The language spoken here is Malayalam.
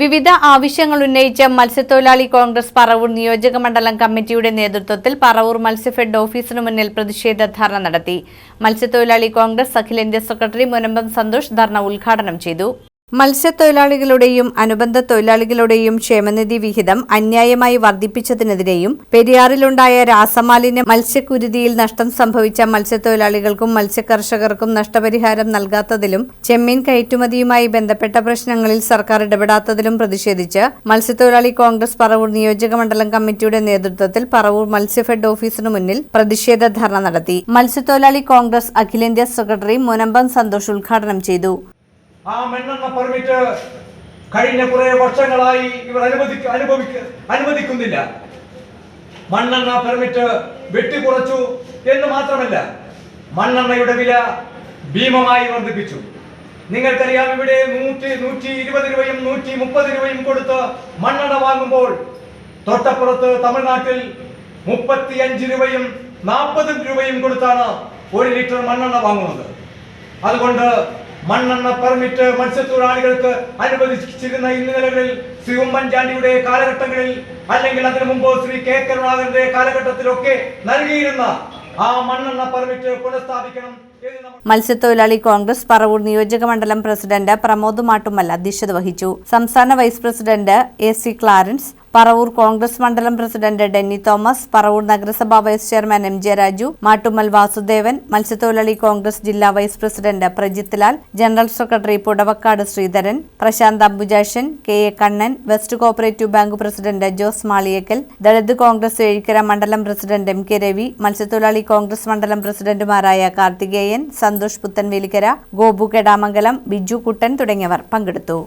വിവിധ ആവശ്യങ്ങൾ ഉന്നയിച്ച മത്സ്യത്തൊഴിലാളി കോൺഗ്രസ് പറവൂർ നിയോജക മണ്ഡലം കമ്മിറ്റിയുടെ നേതൃത്വത്തിൽ പറവൂർ മത്സ്യഫെഡ് ഓഫീസിനു മുന്നിൽ പ്രതിഷേധ ധർണ നടത്തി. മത്സ്യത്തൊഴിലാളി കോൺഗ്രസ് അഖിലേന്ത്യാ സെക്രട്ടറി മുനമ്പം സന്തോഷ് ധർണ ഉദ്ഘാടനം ചെയ്തു. മത്സ്യത്തൊഴിലാളികളുടെയും അനുബന്ധ തൊഴിലാളികളുടെയും ക്ഷേമനിധി വിഹിതം അന്യായമായി വർദ്ധിപ്പിച്ചതിനെതിരെയും പെരിയാറിലുണ്ടായ രാസമാലിന്യ മത്സ്യക്കുരുതിയിൽ നഷ്ടം സംഭവിച്ച മത്സ്യത്തൊഴിലാളികൾക്കും മത്സ്യകർഷകർക്കും നഷ്ടപരിഹാരം നൽകാത്തതിലും ചെമ്മീൻ കയറ്റുമതിയുമായി ബന്ധപ്പെട്ട പ്രശ്നങ്ങളിൽ സർക്കാർ ഇടപെടാത്തതിലും പ്രതിഷേധിച്ച് മത്സ്യത്തൊഴിലാളി കോൺഗ്രസ് പറവൂർ നിയോജക മണ്ഡലം കമ്മിറ്റിയുടെ നേതൃത്വത്തിൽ പറവൂർ മത്സ്യഫെഡ് ഓഫീസിനു മുന്നിൽ പ്രതിഷേധ ധർണ നടത്തി. മത്സ്യത്തൊഴിലാളി കോൺഗ്രസ് അഖിലേന്ത്യാ സെക്രട്ടറി മുനമ്പം സന്തോഷ് ഉദ്ഘാടനം ചെയ്തു. ആ മണ്ണെണ്ണ പെർമിറ്റ് കഴിഞ്ഞ കുറെ വർഷങ്ങളായി ഇവർ അനുവദിക്ക അനുഭവിക്ക അനുവദിക്കുന്നില്ല. മണ്ണെണ്ണ പെർമിറ്റ് വെട്ടിക്കുറച്ചു എന്ന് മാത്രമല്ല മണ്ണെണ്ണയുടെ വില ഭീമമായി വർദ്ധിപ്പിച്ചു. നിങ്ങൾക്കറിയാം ഇവിടെ നൂറ്റി നൂറ്റി ഇരുപത് രൂപയും നൂറ്റി മുപ്പത് രൂപയും കൊടുത്ത് മണ്ണെണ്ണ വാങ്ങുമ്പോൾ തൊട്ടപ്പുറത്ത് തമിഴ്നാട്ടിൽ മുപ്പത്തി അഞ്ച് രൂപയും നാൽപ്പത് രൂപയും കൊടുത്താണ് ഒരു ലിറ്റർ മണ്ണെണ്ണ വാങ്ങുന്നത്. അതുകൊണ്ട് മണ്ണെണ്ണ പെർമിറ്റ് മത്സ്യത്തൊഴിലാളികൾക്ക് അനുവദിച്ചിരുന്ന ഇന്ന് നിലകളിൽ ശ്രീ ഉമ്മൻചാണ്ടിയുടെ കാലഘട്ടങ്ങളിൽ അല്ലെങ്കിൽ അതിനു മുമ്പ് ശ്രീ കെ കരുണാകരന്റെ കാലഘട്ടത്തിലൊക്കെ നൽകിയിരുന്ന ആ പെർമിറ്റ് പുനഃസ്ഥാപിക്കണം മത്സ്യത്തൊഴിലാളി കോൺഗ്രസ് പറവൂർ നിയോജക മണ്ഡലം പ്രസിഡന്റ് പ്രമോദ് മാട്ടുമല്ല അധ്യക്ഷത വഹിച്ചു. സംസ്ഥാന vice president A C Clarence Paravur Congress മണ്ഡലം പ്രസിഡന്റ് ഡെന്നി തോമസ് പറവൂർ നഗരസഭാ vice chairman M J Raju Mattumal Vasudevan മത്സ്യത്തൊഴിലാളി കോൺഗ്രസ് ജില്ലാ vice president Prajith Lal general secretary Pudavakkad Sreedharan Prashanth Ambujakshan K A Kannan west cooperative bank president Jose Maliyekkal Dalit Congress Ezhikkara മണ്ഡലം പ്രസിഡന്റ് എം കെ രവി മത്സ്യത്തൊഴിലാളി കോൺഗ്രസ് മണ്ഡലം പ്രസിഡന്റുമാരായ കാർത്തികേയൻ സന്തോഷ് പുത്തൻവേലിക്കര ഗോപു കെടാമംഗലം ബിജു കുട്ടൻ തുടങ്ങിയവർ പങ്കെടുത്തു.